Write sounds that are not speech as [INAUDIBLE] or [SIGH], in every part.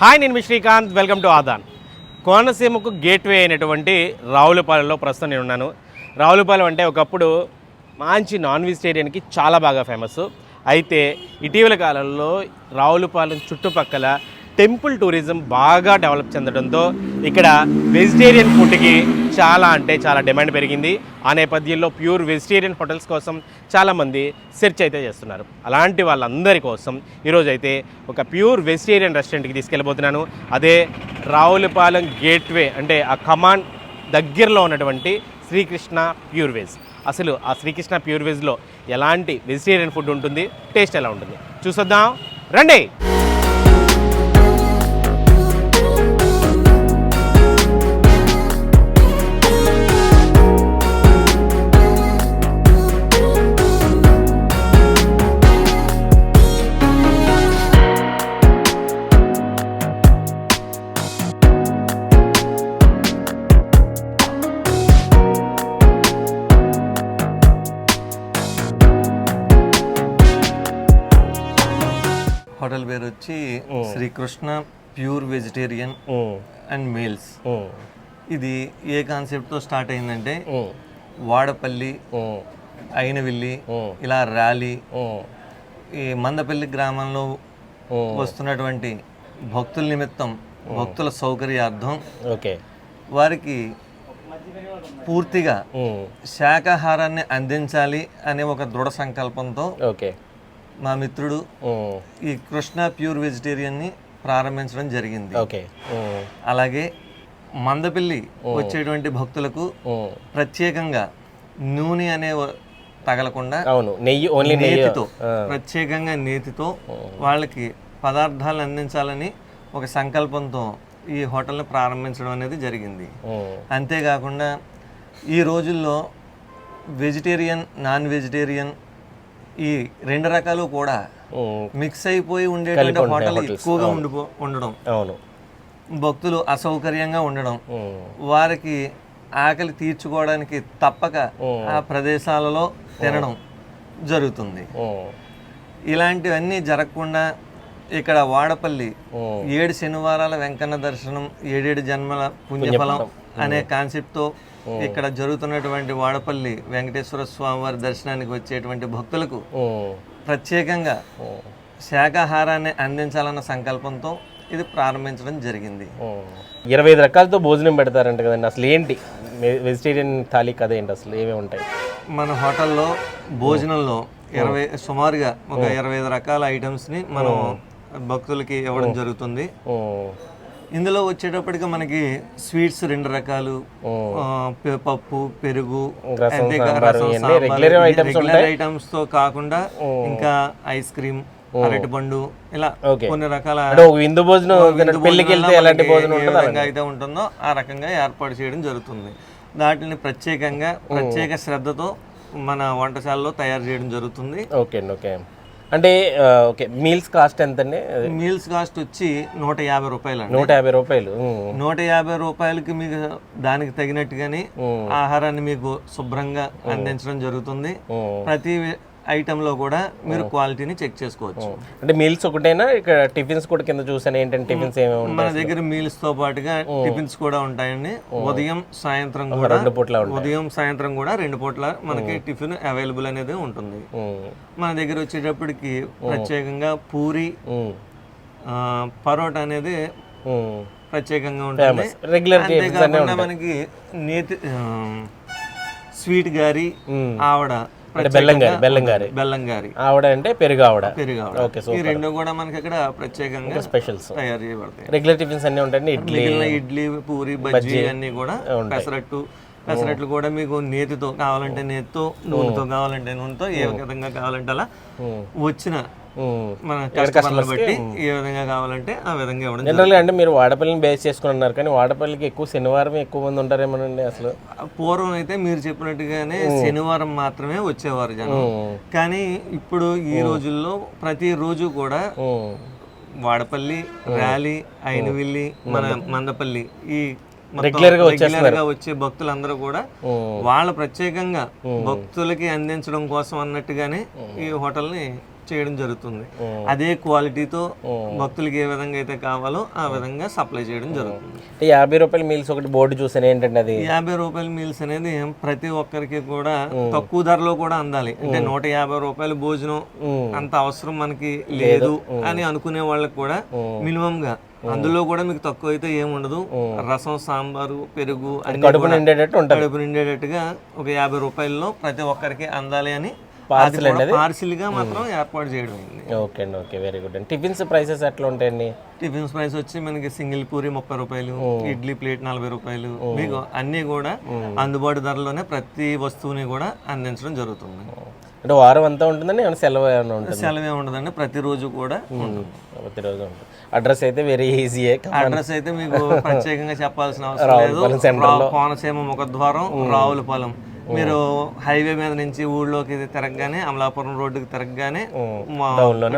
hi నేను మీ Srikanth. Welcome to Aadhan. కోనసీమకు gateway అయినటువంటి రావులపాలెంలో ప్రస్తుతం నేను ఉన్నాను. రావులపాలెం అంటే ఒకప్పుడు మంచి నాన్ వెజిటేరియన్కి చాలా బాగా ఫేమస్. అయితే ఇటీవల కాలంలో రావులపాలెం చుట్టుపక్కల టెంపుల్ టూరిజం బాగా డెవలప్ చెందడంతో ఇక్కడ వెజిటేరియన్ ఫుడ్కి చాలా అంటే చాలా డిమాండ్ పెరిగింది. ఆ నేపథ్యంలో ప్యూర్ వెజిటేరియన్ హోటల్స్ కోసం చాలామంది సెర్చ్ అయితే చేస్తున్నారు. అలాంటి వాళ్ళందరి కోసం ఈరోజు అయితే ఒక ప్యూర్ వెజిటేరియన్ రెస్టారెంట్కి తీసుకెళ్ళబోతున్నాను. అదే రావులపాలెం గేట్వే అంటే ఆ కమాండ్ దగ్గరలో ఉన్నటువంటి శ్రీకృష్ణ ప్యూర్ వెజ్. అసలు ఆ శ్రీకృష్ణ ప్యూర్ వెజ్లో ఎలాంటి వెజిటేరియన్ ఫుడ్ ఉంటుంది? టేస్ట్ ఎలా ఉంటుంది? చూసొద్దాం. రండి! హోటల్ పేరు వచ్చి Srikrishna pure vegetarian and meals. ఇది ఏ కాన్సెప్ట్తో స్టార్ట్ అయిందంటే వాడపల్లి అయినవిల్లి ఇలా ర్యాలీ ఈ మందపల్లి గ్రామంలో వస్తున్నటువంటి భక్తుల నిమిత్తం భక్తుల సౌకర్యార్థం ఓకే. వారికి పూర్తిగా శాకాహారాన్ని అందించాలి అనే ఒక దృఢ సంకల్పంతో ఓకే. మా మిత్రుడు ఈ కృష్ణ ప్యూర్ వెజిటేరియన్ని ప్రారంభించడం జరిగింది. ఓకే. అలాగే మందపిల్లి వచ్చేటువంటి భక్తులకు ప్రత్యేకంగా నూనె అనే తగలకుండా అవును. నెయ్యి ఓన్లీ నేతితో ప్రత్యేకంగా నేతితో వాళ్ళకి పదార్థాలను అందించాలని ఒక సంకల్పంతో ఈ హోటల్ని ప్రారంభించడం అనేది జరిగింది. అంతేకాకుండా ఈ రోజుల్లో వెజిటేరియన్ నాన్ వెజిటేరియన్ ఈ రెండు రకాలు కూడా మిక్స్ అయిపోయి ఉండేటువంటి హోటల్ ఎక్కువగా ఉండిపో ఉండడం. అవును. భక్తులు అసౌకర్యంగా ఉండడం. వారికి ఆకలి తీర్చుకోవడానికి తప్పక ఆ ప్రదేశాలలో తినడం జరుగుతుంది. ఇలాంటివన్నీ జరగకుండా ఇక్కడ వాడపల్లి ఏడు శనివారాల వెంకన్న దర్శనం ఏడేడు జన్మల పుణ్యఫలం. అనే కాన్సెప్ట్తో ఇక్కడ జరుగుతున్నటువంటి వాడపల్లి వెంకటేశ్వర స్వామి వారి దర్శనానికి వచ్చేటువంటి భక్తులకు ప్రత్యేకంగా శాకాహారాన్ని అందించాలన్న సంకల్పంతో ఇది ప్రారంభించడం జరిగింది. ఇరవై ఐదు రకాలతో భోజనం పెడతారంట కదండి. అసలు ఏంటి? వెజిటేరియన్ థాలీ కథ ఏంటి అసలు? ఏమేమి ఉంటాయి? మన హోటల్లో భోజనంలో ఇరవై సుమారుగా ఒక ఇరవై ఐదు రకాల ఐటమ్స్ని మనం భక్తులకి ఇవ్వడం జరుగుతుంది. ఇందులో వచ్చేటప్పటికి మనకి స్వీట్స్ రెండు రకాలు. పప్పు పెరుగు ఉంటాయి. items తో కాకుండా ఇంకా ఐస్ క్రీమ్ అరటిపండు ఇలా Okay. కొన్ని రకాల విందు భోజనం పెళ్ళికి వెళ్తే ఎలాంటి భోజనం అయితే ఉంటుందో ఆ రకంగా ఏర్పాటు చేయడం జరుగుతుంది. వాటిని ప్రత్యేకంగా ప్రత్యేక శ్రద్ధతో మన వంటశాలలో తయారు చేయడం జరుగుతుంది. Okay okay. అంటే ఓకే మీల్స్ కాస్ట్ ఎంత అండి మీల్స్ కాస్ట్ వచ్చి నూట యాభై రూపాయలు నూట యాభై రూపాయలు. నూట యాభై రూపాయలకి మీకు దానికి తగినట్టుగానే ఆహారాన్ని మీకు శుభ్రంగా అందించడం జరుగుతుంది. ప్రతి ఐటమ్లో కూడా మీరు క్వాలిటీని చెక్ చేసుకోవచ్చు. అంటే మీల్స్ ఒకటేనా? ఇక్కడ టిఫిన్స్ కూడా కింద చూసాను ఏంటంటే టిఫిన్స్ ఏమేమి ఉంటాయి మన దగ్గర మీల్స్తో పాటుగా టిఫిన్స్ కూడా ఉంటాయండి. ఉదయం సాయంత్రం కూడా రెండు పూట్ల ఉంటాయి. ఉదయం సాయంత్రం కూడా రెండు పూట్ల మనకి టిఫిన్ అవైలబుల్ అనేది ఉంటుంది. మన దగ్గర వచ్చేటప్పటికి ప్రత్యేకంగా పూరి పరోటా అనేది. ప్రత్యేకంగా ఉంటుంది. రెగ్యులర్ అంతేకాకుండా మనకి నేతి స్వీట్ గారి. ఆవడ బెల్లంగారి బెల్లంగారి. బెల్లంగారి. ఆవిడ అంటే పెరుగు ఆవిడ పెరుగు ఆవిడ. ఓకే ఈ రెండు కూడా మనకి ఇక్కడ ప్రత్యేకంగా స్పెషల్స్. తయారు చేయబడతాయి. రెగ్యులర్ టిఫిన్స్ అన్నీ ఉంటాయండి ఇడ్లీ ఇడ్లీ పూరి బజ్జీ అన్ని కూడా పెసరట్టు పెసరట్లు కూడా మీకు నేతితో కావాలంటే నేతితో నూనెతో కావాలంటే నూనెతో ఏ విధంగా కావాలంటే అలా వచ్చిన. మన కస్టమర్లు బట్టి ఏ విధంగా కావాలంటే ఆ విధంగా ఇవ్వడం అంటే మీరు వాడపల్లిని బేస్ చేసుకుని ఉన్నారు కానీ వాడపల్లికి ఎక్కువ శనివారం ఎక్కువ మంది ఉంటారేమోనండి అసలు? పూర్వం అయితే మీరు చెప్పినట్టుగానే శనివారం మాత్రమే వచ్చేవారు జనం. కానీ ఇప్పుడు ఈ రోజుల్లో ప్రతి రోజు కూడా. వాడపల్లి ర్యాలీ అయినవిల్లి మన మందపల్లి ఈ Regular గా వచ్చే భక్తులందరూ కూడా. వాళ్ళ ప్రత్యేకంగా భక్తులకి అందించడం కోసం అన్నట్టుగానే ఈ హోటల్ని చేయడం జరుగుతుంది. అదే క్వాలిటీతో భక్తులకి ఏ విధంగా అయితే కావాలో ఆ విధంగా సప్లై చేయడం జరుగుతుంది. యాభై రూపాయల మీల్స్ ఒకటి బోర్డు చూసాను ఏంటంటే అది? యాభై రూపాయల మీల్స్ అనేది ప్రతి ఒక్కరికి కూడా తక్కువ ధరలో కూడా అందాలి. అంటే నూట యాభై రూపాయల భోజనం అంత అవసరం మనకి లేదు. అని అనుకునే వాళ్ళకి కూడా మినిమం గా అందులో కూడా మీకు తక్కువ అయితే ఏముండదు రసం సాంబారు పెరుగు అన్ని కడుపు కూడా నిండేటట్టు కడుపు నిండేటట్టుగా ఒక యాభై రూపాయల్లో ప్రతి ఒక్కరికి అందాలి అని Parcel అనేది? పార్సిల్గా మాత్రం ఏర్పాటు చేయడం ఓకే అండి ఓకే వెరీ గుడ్ అండి. టిఫిన్స్ ప్రైసెస్ ఎట్లా ఉంటాయండి? టిఫిన్స్ ప్రైస్ వచ్చి మనకి సింగిల్ పూరి ముప్పై రూపాయలు ఇడ్లీ ప్లేట్ నలభై రూపాయలు మీకు అన్ని కూడా అందుబాటు ధరలోనే ప్రతి వస్తువుని కూడా అందించడం జరుగుతుంది. అంటే వారం అంతా ఉంటుందండి ఏమైనా సెలవు ఏమైనా ఉంటుంది? సెలవే ఉండదండి ప్రతిరోజు కూడా ఉంటుంది. ప్రతిరోజు ఉంటుంది. అడ్రస్ అయితే వెరీ ఈజీయే అడ్రస్ అయితే మీకు [LAUGHS] ప్రత్యేకంగా చెప్పాల్సిన అవసరం లేదు. కోనసీమ ముఖద్వారం రావులపాలెం. మీరు హైవే మీద నుంచి ఊళ్ళోకి తిరగగానే అమలాపురం రోడ్డుకి తిరగగానే మా-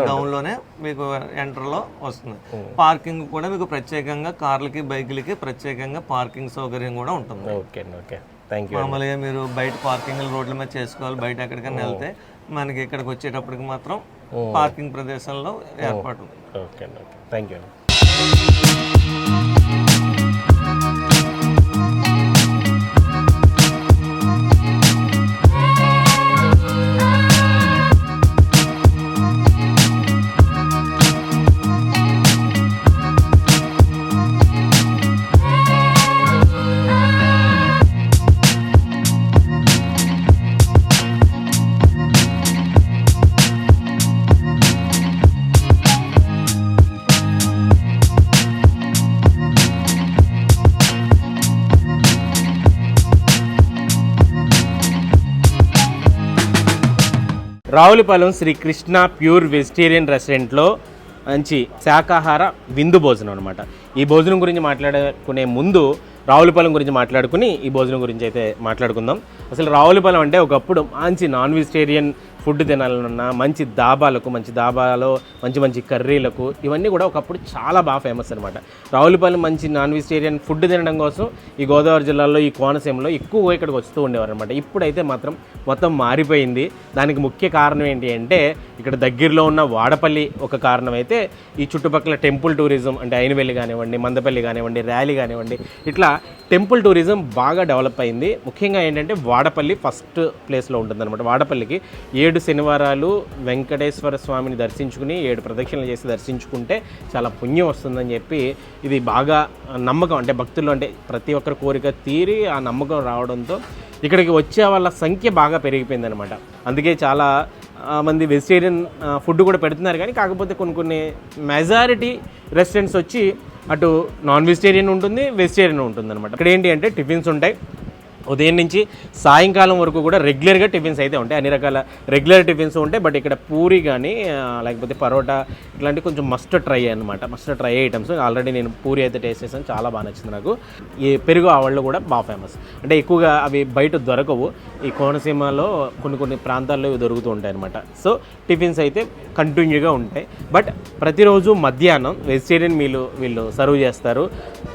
డౌన్లోనే మీకు ఎంటర్లో వస్తుంది. పార్కింగ్ కూడా మీకు ప్రత్యేకంగా కార్లకి బైకులకి ప్రత్యేకంగా పార్కింగ్ సౌకర్యం కూడా ఉంటుంది. ఓకే ఓకే థ్యాంక్ యూ మామూలుగా మీరు బయట పార్కింగ్ రోడ్ల మీద చేసుకోవాలి బయట ఎక్కడికైనా వెళ్తే మనకి ఇక్కడికి వచ్చేటప్పటికి మాత్రం పార్కింగ్ ప్రదేశంలో ఏర్పాటు okay thank you Ravulapalem Sri Krishna pure vegetarian రెస్టారెంట్లో మంచి శాకాహార విందు భోజనం అనమాట ఈ భోజనం గురించి మాట్లాడుకునే ముందు రావులపాలెం గురించి మాట్లాడుకుని ఈ భోజనం గురించి అయితే మాట్లాడుకుందాం. అసలు రావులపాలెం అంటే ఒకప్పుడు మంచి నాన్ వెజిటేరియన్ ఫుడ్ తినాలన్నా మంచి దాబాలకు మంచి దాబాలో మంచి మంచి కర్రీలకు ఇవన్నీ కూడా ఒకప్పుడు చాలా బాగా ఫేమస్ అనమాట రావులపల్లి మంచి నాన్ వెజిటేరియన్ ఫుడ్ తినడం కోసం ఈ గోదావరి జిల్లాలో ఈ కోనసీమలో ఎక్కువగా ఇక్కడికి వస్తూ ఉండేవారు అనమాట ఇప్పుడైతే మాత్రం మొత్తం మారిపోయింది. దానికి ముఖ్య కారణం ఏంటి అంటే ఇక్కడ దగ్గరలో ఉన్న వాడపల్లి ఒక కారణం అయితే ఈ చుట్టుపక్కల టెంపుల్ టూరిజం అంటే అయినవెల్లి కానివ్వండి మందపల్లి కానివ్వండి ర్యాలీ కానివ్వండి ఇట్లా టెంపుల్ టూరిజం బాగా డెవలప్ అయింది. ముఖ్యంగా ఏంటంటే వాడపల్లి ఫస్ట్ ప్లేస్లో ఉంటుందన్నమాట. వాడపల్లికి ఏడు ఏడు శనివారాలు వెంకటేశ్వర స్వామిని దర్శించుకుని ఏడు ప్రదక్షిణలు చేసి దర్శించుకుంటే చాలా పుణ్యం వస్తుందని చెప్పి ఇది బాగా నమ్మకం. అంటే భక్తులు అంటే ప్రతి ఒక్కరి కోరిక తీరి ఆ నమ్మకం రావడంతో ఇక్కడికి వచ్చే వాళ్ళ సంఖ్య బాగా పెరిగిపోయిందనమాట అందుకే చాలా మంది వెజిటేరియన్ ఫుడ్ కూడా పెడుతున్నారు కానీ కాకపోతే కొన్ని కొన్ని మెజారిటీ రెస్టారెంట్స్ వచ్చి అటు నాన్ వెజిటేరియన్ ఉంటుంది వెజిటేరియన్ ఉంటుంది అనమాట ఇక్కడ ఏంటి అంటే టిఫిన్స్ ఉంటాయి. ఉదయం నుంచి సాయంకాలం వరకు కూడా రెగ్యులర్గా టిఫిన్స్ అయితే ఉంటాయి. అన్ని రకాల రెగ్యులర్ టిఫిన్స్ ఉంటాయి. బట్ ఇక్కడ పూరి కానీ లేకపోతే పరోటా ఇట్లాంటి కొంచెం మస్ట్ ట్రై అనమాట మస్ట్ ట్రై ఐటమ్స్ ఆల్రెడీ నేను పూరి అయితే టేస్ట్ చేశాను. చాలా బాగా నచ్చింది నాకు. ఈ పెరుగు ఆవళ్ళు కూడా బాగా ఫేమస్ అంటే ఎక్కువగా అవి బయట దొరకవు. ఈ కోనసీమలో కొన్ని కొన్ని ప్రాంతాల్లో ఇవి దొరుకుతూ ఉంటాయి అనమాట సో టిఫిన్స్ అయితే కంటిన్యూగా ఉంటాయి. బట్ ప్రతిరోజు మధ్యాహ్నం వెజిటేరియన్ మీలు వీళ్ళు సర్వ్ చేస్తారు.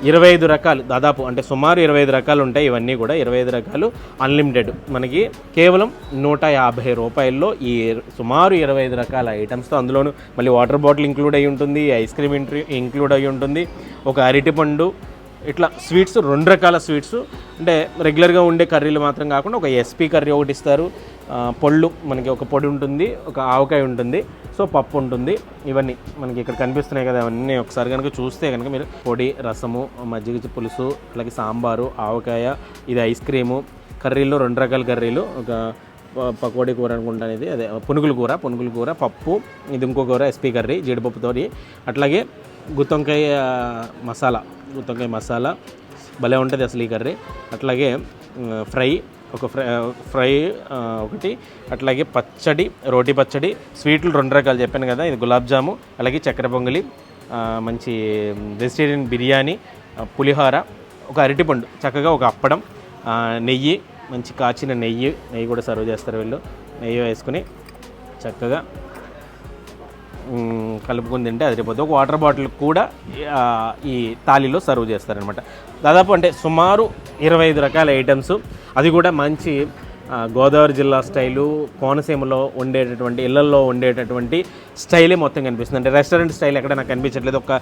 ఇరవై ఐదు రకాలు దాదాపు అంటే సుమారు ఇరవై ఐదు రకాలు ఉంటాయి. ఇవన్నీ కూడా ఇరవై ఐదు రకాలు అన్లిమిటెడ్ మనకి కేవలం నూట యాభై రూపాయల్లో ఈ సుమారు ఇరవై ఐదు రకాల ఐటమ్స్తో అందులోనూ మళ్ళీ వాటర్ బాటిల్ ఇంక్లూడ్ అయి ఉంటుంది ఐస్ క్రీమ్ ఇంక్లూడ్ అయి ఉంటుంది. ఒక అరటిపండు ఇట్లా స్వీట్స్ రెండు రకాల స్వీట్స్. అంటే రెగ్యులర్గా ఉండే కర్రీలు మాత్రం కాకుండా ఒక ఎస్పీ కర్రీ ఒకటి ఇస్తారు. పళ్ళు మనకి ఒక పొడి ఉంటుంది ఒక ఆవకాయ ఉంటుంది సో పప్పు ఉంటుంది. ఇవన్నీ మనకి ఇక్కడ కనిపిస్తున్నాయి కదా అవన్నీ ఒకసారి కనుక చూస్తే కనుక మీరు పొడి రసము మజ్జిగ పులుసు అలాగే సాంబారు ఆవకాయ ఇది ఐస్ క్రీము కర్రీలు రెండు రకాల కర్రీలు. ఒక ప- పకోడీ కూర అనుకుంటాను ఇది అదే పునుగుల కూర పునుగుల కూర పప్పు ఇది ఇంకో కూర ఎస్పీ కర్రీ జీడిపప్పుతోటి అట్లాగే గుత్తొంకాయ మసాలా. గుత్తొంకాయ మసాలా భలే ఉంటుంది అసలు ఈ కర్రీ. అట్లాగే ఫ్రై ఒక ఫ్రై ఫ్రై ఒకటి అట్లాగే పచ్చడి రోటి పచ్చడి స్వీట్లు రెండు రకాలు చెప్పాను కదా ఇది గులాబ్ జాము అలాగే చక్కెర పొంగలి మంచి వెజిటేరియన్ బిర్యానీ పులిహోర ఒక అరటిపండు చక్కగా ఒక అప్పడం నెయ్యి మంచి కాచిన నెయ్యి నెయ్యి కూడా సర్వ్ చేస్తారు వీళ్ళు. నెయ్యి వేసుకుని చక్కగా కలుపుకొని తింటే అదిరిపోతుంది ఒక వాటర్ బాటిల్ కూడా ఈ తాలిలో సర్వ్ చేస్తారనమాట దాదాపు అంటే సుమారు ఇరవై ఐదు రకాల ఐటమ్స్. అది కూడా మంచి గోదావరి జిల్లా స్టైలు కోనసీమలో వండేటటువంటి ఇళ్ళల్లో వండేటటువంటి స్టైలే మొత్తం కనిపిస్తుంది. అంటే రెస్టారెంట్ స్టైల్ ఎక్కడ నాకు కనిపించట్లేదు. ఒక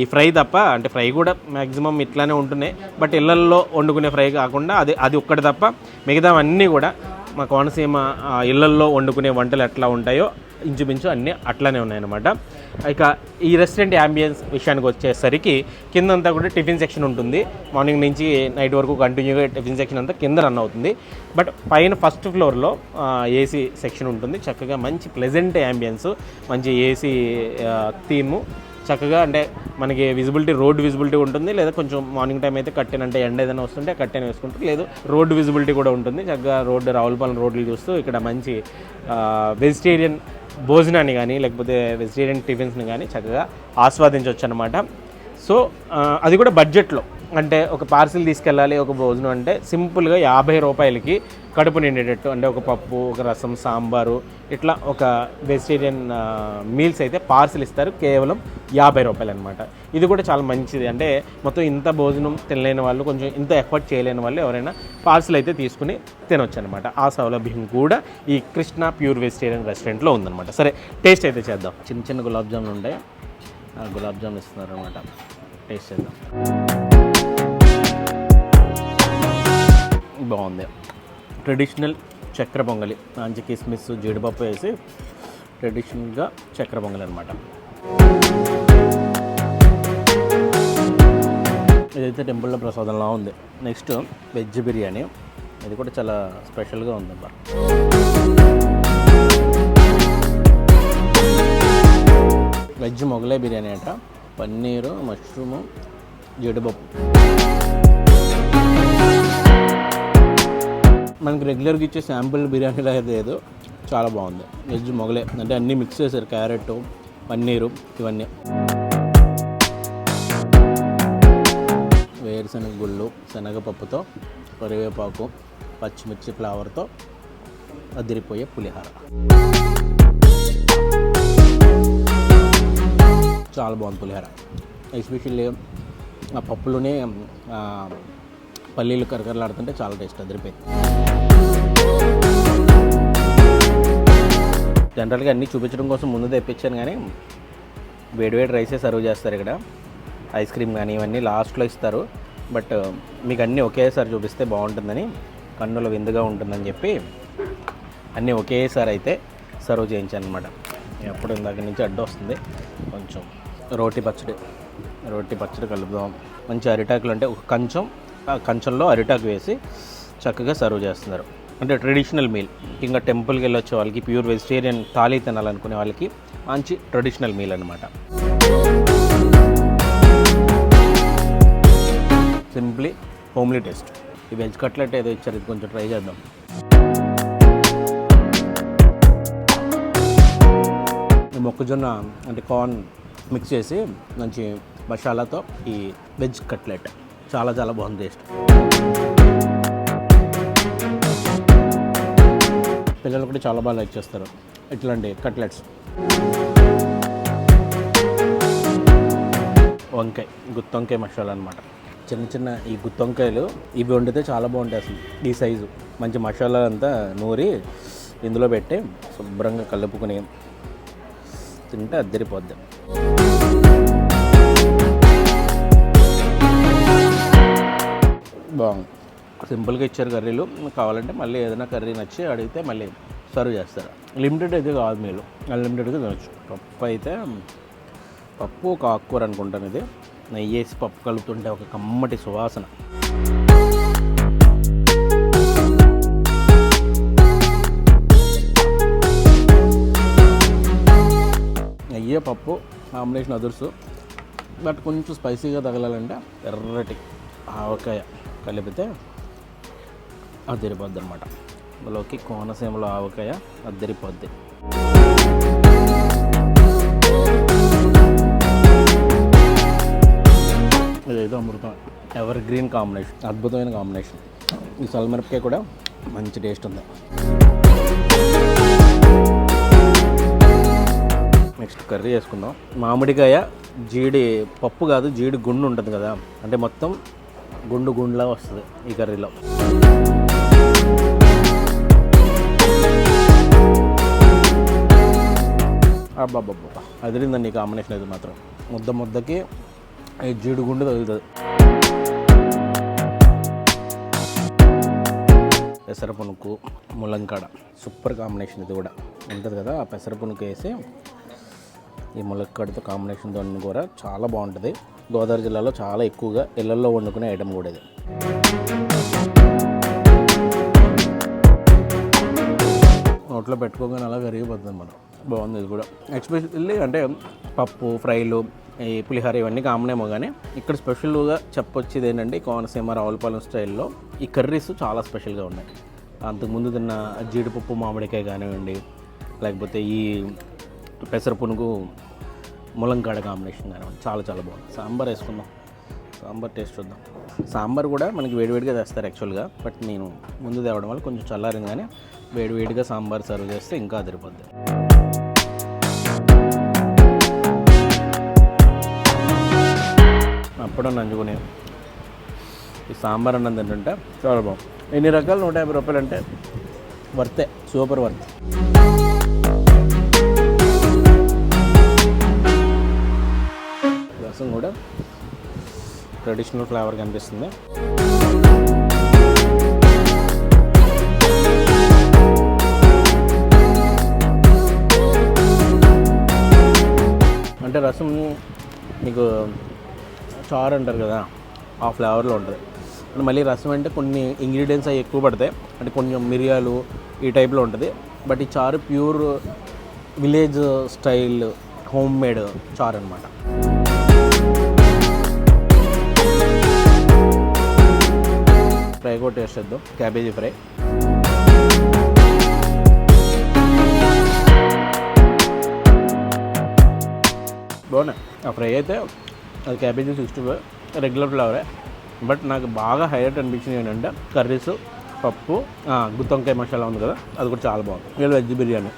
ఈ ఫ్రై తప్ప అంటే ఫ్రై కూడా మ్యాక్సిమం ఇట్లానే ఉంటున్నాయి. బట్ ఇళ్ళల్లో వండుకునే ఫ్రై కాకుండా అది అది ఒక్కటి తప్ప మిగతావన్నీ కూడా మా కోనసీమ ఇళ్ళల్లో వండుకునే వంటలు ఎట్లా ఉంటాయో ఇంచుమించు అన్నీ అట్లానే ఉన్నాయన్నమాట. ఇక ఈ రెస్టారెంట్ యాంబియన్స్ విషయానికి వచ్చేసరికి కిందంతా కూడా టిఫిన్ సెక్షన్ ఉంటుంది. మార్నింగ్ నుంచి నైట్ వరకు కంటిన్యూగా టిఫిన్ సెక్షన్ అంతా కింద రన్ అవుతుంది. బట్ పైన ఫస్ట్ ఫ్లోర్లో ఏసీ సెక్షన్ ఉంటుంది. చక్కగా మంచి ప్లెజెంట్ యాంబియన్స్ మంచి ఏసీ థీము. చక్కగా అంటే మనకి విజిబిలిటీ రోడ్ విజిబిలిటీ ఉంటుంది. లేదా కొంచెం మార్నింగ్ టైం అయితే కట్టెన్ అంటే ఎండ ఏదైనా వస్తుంటే కట్టెన్ వేసుకుంటారు. లేదు రోడ్ విజిబిలిటీ కూడా ఉంటుంది. చక్కగా రోడ్డు రావులపాలెం రోడ్లు చూస్తూ ఇక్కడ మంచి వెజిటేరియన్ భోజనాన్ని కానీ లేకపోతే వెజిటేరియన్ టిఫిన్స్ని కానీ చక్కగా ఆస్వాదించవచ్చు అనమాట సో అది కూడా బడ్జెట్లో అంటే ఒక పార్సిల్ తీసుకెళ్ళాలి ఒక భోజనం అంటే సింపుల్గా యాభై రూపాయలకి కడుపు నిండేటట్టు అంటే ఒక పప్పు ఒక రసం సాంబారు ఇట్లా ఒక వెజిటేరియన్ మీల్స్ అయితే పార్సిల్ ఇస్తారు. కేవలం యాభై రూపాయలు అనమాట ఇది కూడా చాలా మంచిది. అంటే మొత్తం ఇంత భోజనం తినలేని వాళ్ళు కొంచెం ఇంత ఎఫర్ట్ చేయలేని వాళ్ళు ఎవరైనా పార్సిల్ అయితే తీసుకుని తినొచ్చు అనమాట ఆ సౌలభ్యం కూడా ఈ కృష్ణ ప్యూర్ వెజిటేరియన్ రెస్టారెంట్లో ఉందన్నమాట. సరే టేస్ట్ అయితే చేద్దాం. చిన్న చిన్న గులాబ్ జాములు ఉంటాయి. ఆ గులాబ్ జామున్ ఇస్తున్నారు అనమాట టేస్ట్ చేద్దాం. బాగుంది. ట్రెడిషనల్ చక్కెర పొంగలి మంచి కిస్మిస్ జీడిపప్పు వేసి ట్రెడిషనల్గా చక్కెర పొంగలి అనమాట ఇదైతే టెంపుల్లో ప్రసాదంలా ఉంది. Next veg biryani. ఇది కూడా చాలా స్పెషల్గా ఉంది అబ్బా. వెజ్ మొగలై బిర్యానీ అట. పన్నీరు మష్రూము జీడిపప్పు. మనకి రెగ్యులర్గా ఇచ్చే శాంపుల్ బిర్యానీలో అయితే లేదు. చాలా బాగుంది. వెజ్ మొగలే. అంటే అన్నీ మిక్స్ చేశారు. క్యారెట్ పన్నీరు ఇవన్నీ. వేరుశనగ గుళ్ళు శనగపప్పుతో కరివేపాకు పచ్చిమిర్చి ఫ్లేవర్తో అదిరిపోయే పులిహార. చాలా బాగుంది పులిహార. ఎస్పెషల్లీ ఆ పప్పులోనే పల్లీలు కరకరలాడుతుంటే చాలా టేస్ట్ అదిరిపోయింది. జనరల్గా అన్నీ చూపించడం కోసం ముందు తెప్పించాను కానీ వేడివేడి రైసే సర్వ్ చేస్తారు ఇక్కడ. ఐస్ క్రీమ్ కానీ ఇవన్నీ లాస్ట్లో ఇస్తారు. బట్ uh, మీకు అన్నీ ఒకేసారి చూపిస్తే బాగుంటుందని కన్నుల విందుగా ఉంటుందని చెప్పి అన్నీ ఒకేసారి అయితే సర్వ్ చేయించాను అనమాట ఎప్పుడు ఇందాక నుంచి అడ్డు వస్తుంది. కొంచెం రోటి పచ్చడి రోటి పచ్చడి కలుపుదాం. మంచి అరిటాకులు అంటే ఒక కంచం ఆ కంచంలో అరిటాకు వేసి చక్కగా సర్వ్ చేస్తున్నారు. అంటే ట్రెడిషనల్ మీల్ ఇంకా టెంపుల్కి వెళ్ళొచ్చే వాళ్ళకి ప్యూర్ వెజిటేరియన్ థాలీ తినాలనుకునే వాళ్ళకి మంచి ట్రెడిషనల్ మీల్ అనమాట సింప్లీ హోమ్లీ టేస్ట్ ఈ వెజ్ కట్లెట్ ఏదో ఇచ్చారు ఇది కొంచెం ట్రై చేద్దాం. ఈ మొక్కజొన్న అంటే కార్న్ మిక్స్ చేసి మంచి మసాలాతో ఈ వెజ్ కట్లెట్ చాలా చాలా బాగుంది టేస్ట్ పిల్లలు కూడా చాలా బాగా లైక్ చేస్తారు. ఇట్లాంటి కట్లెట్స్. వంకాయ గుత్తొంకాయ మసాలా అనమాట చిన్న చిన్న ఈ గుత్తొంకాయలు ఇవి వండితే చాలా బాగుంటాయి అసలు. ఈ సైజు. మంచి మసాలా అంతా నూరి ఇందులో పెట్టి శుభ్రంగా కలుపుకొని తింటే అద్దరిపోద్ది. బాగుంది. సింపుల్గా ఇచ్చారు కర్రీలు. కావాలంటే మళ్ళీ ఏదైనా కర్రీ నచ్చి అడిగితే మళ్ళీ సర్వ్ చేస్తారు. లిమిటెడ్ అయితే కాదు మీరు. అన్లిమిటెడ్గా తినచ్చు. పప్పు అయితే పప్పు ఒక ఆకుకూర అనుకుంటాను ఇది. నెయ్యి వేసి పప్పు కలుపుతుంటే ఒక కమ్మటి సువాసన. నెయ్యి పప్పు కాంబినేషన్ అదుర్సు. బట్ కొంచెం స్పైసీగా తగలాలంటే ఎర్రటి ఆవకాయ కలిపితే అదిరిపోద్ది అనమాట అందులోకి కోనసీమలో ఆవకాయ అద్దరిపోద్ది ఇదేదో అమృతం. Evergreen combination. అద్భుతమైన కాంబినేషన్. ఈ సల్మిరపకాయ కూడా మంచి టేస్ట్ ఉంది. నెక్స్ట్ కర్రీ చేసుకుందాం మామిడికాయ జీడి పప్పు కాదు జీడి గుండు ఉంటుంది కదా. అంటే మొత్తం గుండు గుండులా వస్తుంది ఈ కర్రీలో. అబ్బాబ్బా అదిరిందండి ఈ కాంబినేషన్ అయితే మాత్రం. ముద్ద ముద్దకి ఈ జీడి తగులుతుంది. పెసరపునుకు ములంకాడ. సూపర్ కాంబినేషన్ ఇది కూడా. ఉంటుంది కదా ఆ పెసర పునుకు వేసి ఈ ములక్కాడతో కాంబినేషన్తో కూడా చాలా బాగుంటుంది. గోదావరి జిల్లాలో చాలా ఎక్కువగా ఇళ్ళలో వండుకునే ఐటమ్ కూడా ఇది. నోట్లో పెట్టుకోగానే అలా కరిగిపోతుంది మనం. బాగుంది ఇది కూడా. ఎక్స్పెషల్లీ అంటే పప్పు ఫ్రైలు ఈ పులిహోర ఇవన్నీ కామనేమో కానీ ఇక్కడ స్పెషల్గా చెప్పొచ్చేది ఏంటంటే కోనసీమ రావులపాలెం స్టైల్లో ఈ కర్రీస్ చాలా స్పెషల్గా ఉన్నాయి. అంతకుముందు తిన్న జీడిపప్పు మామిడికాయ కానివ్వండి లేకపోతే ఈ పెసర పునుగు ములంకాడ కాంబినేషన్ కానివ్వండి చాలా చాలా బాగుంది. సాంబార్ వేసుకుందాం. సాంబార్ టేస్ట్ చూద్దాం. సాంబార్ కూడా మనకి వేడివేడిగా తెస్తారు యాక్చువల్గా బట్ నేను ముందు తేవడం వల్ల కొంచెం చల్లారింది కానీ వేడివేడిగా సాంబార్ సర్వ్ చేస్తే ఇంకా అదిరిపోద్ది. అప్పుడు నంచుకుని ఈ సాంబార్ అన్నం తింటుంటే చాలా బాగుంది. ఎన్ని రకాలు నూట యాభై రూపాయలు అంటే వర్తే సూపర్ వర్త్. రసం కూడా ట్రెడిషనల్ ఫ్లేవర్ కనిపిస్తుంది. అంటే రసం మీకు చారు అంటారు కదా ఆ ఫ్లేవర్లో ఉంటుంది. అండ్ మళ్ళీ రసం అంటే కొన్ని ఇంగ్రీడియంట్స్ అవి ఎక్కువ పడతాయి. అంటే కొంచెం మిరియాలు ఈ టైప్లో ఉంటుంది. బట్ ఈ చారు pure village style home made చారు అనమాట ఫ్రై కూడా టేస్ట్ చేద్దాం. Cabbage fry. బాగున్నాయి? ఆ ఫ్రై అయితే అది క్యాబేజీ సిక్స్టీ ఫైవ్ రెగ్యులర్ ఫ్లేవరే బట్ నాకు బాగా హైలైట్ అనిపించింది ఏంటంటే కర్రీస్ పప్పు ఆ, గుత్తొంకాయ మసాలా ఉంది కదా అది కూడా చాలా బాగుంది. వీళ్ళు వెజ్ బిర్యానీ.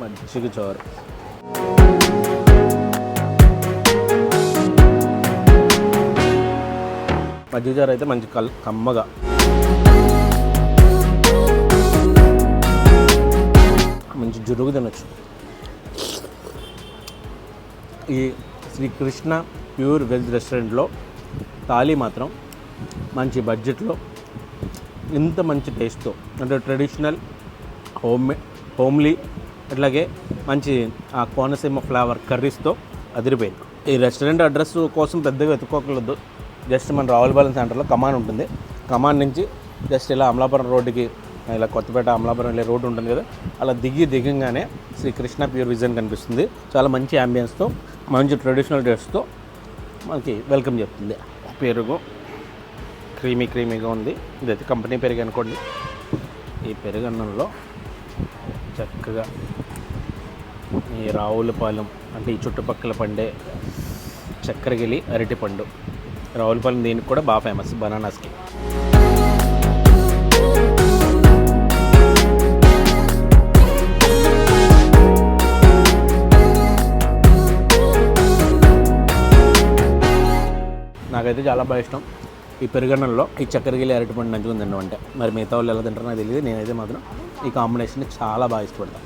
మజ్జిగ చారు. మజ్జిగ చారు అయితే మంచి కల్ కమ్మగా. జురుగు తినొచ్చు. ఈ శ్రీకృష్ణ ప్యూర్ వెజ్ రెస్టారెంట్లో థాలీ మాత్రం మంచి బడ్జెట్లో ఇంత మంచి టేస్ట్తో అంటే ట్రెడిషనల్ హోమ్ హోమ్లీ అట్లాగే మంచి ఆ కోనసీమ ఫ్లేవర్ కర్రీస్తో అదిరిపోయింది. ఈ రెస్టారెంట్ అడ్రస్ కోసం పెద్దగా వెతుక్కోకలేదు జస్ట్ మన రావులపాలెం సెంటర్లో కమాన్ ఉంటుంది. కమాన్ నుంచి జస్ట్ ఇలా అమలాపురం రోడ్డుకి ఇలా కొత్తపేట అమలాపురం వెళ్ళే రోడ్డు ఉంటుంది కదా అలా దిగి దిగంగానే శ్రీ కృష్ణ ప్యూర్ విజన్ కనిపిస్తుంది. చాలా మంచి అంబియన్స్తో మంచి ట్రెడిషనల్ డ్రెస్తో మనకి వెల్కమ్ చెప్తుంది. పెరుగు క్రీమీ క్రీమీగా ఉంది. ఇదైతే కంపెనీ పెరుగు అనుకోండి. ఈ పెరుగన్నంలో చక్కగా ఈ రావులపాలెం అంటే ఈ చుట్టుపక్కల పండే చక్కెరగిలి అరటిపండు రావులపాలెం దీనికి కూడా బాగా ఫేమస్ బనానాస్కి. నాకైతే చాలా బాగా ఇష్టం. ఈ పెరుగన్నంలో ఈ చక్కెరగిలి అరటిపండు నంచుకుని తినడం అంటే మరి మిగతా వాళ్ళు ఎలా తింటారో నాకు తెలియదు. నేనైతే మాత్రం ఈ కాంబినేషన్ చాలా బాగా ఇష్టపడతాను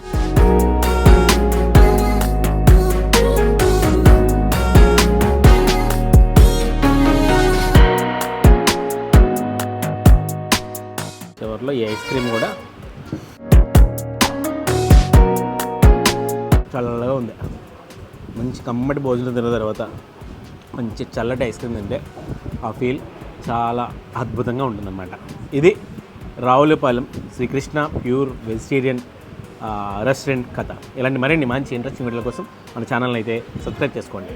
చివరిలో ఈ ఐస్ క్రీమ్ కూడా చల్లగా ఉంది. మంచి కమ్మటి భోజనం తిన్న తర్వాత మంచి చల్లటి ఐస్ క్రీమ్ తింటే ఆ ఫీల్ చాలా అద్భుతంగా ఉంటుందన్నమాట. ఇది Ravulapalem Srikrishna pure vegetarian restaurant కథ. ఇలాంటి మరిన్ని మంచి ఇంట్రెస్టింగ్ వీడియోల కోసం మన ఛానల్ని అయితే సబ్స్క్రైబ్ చేసుకోండి.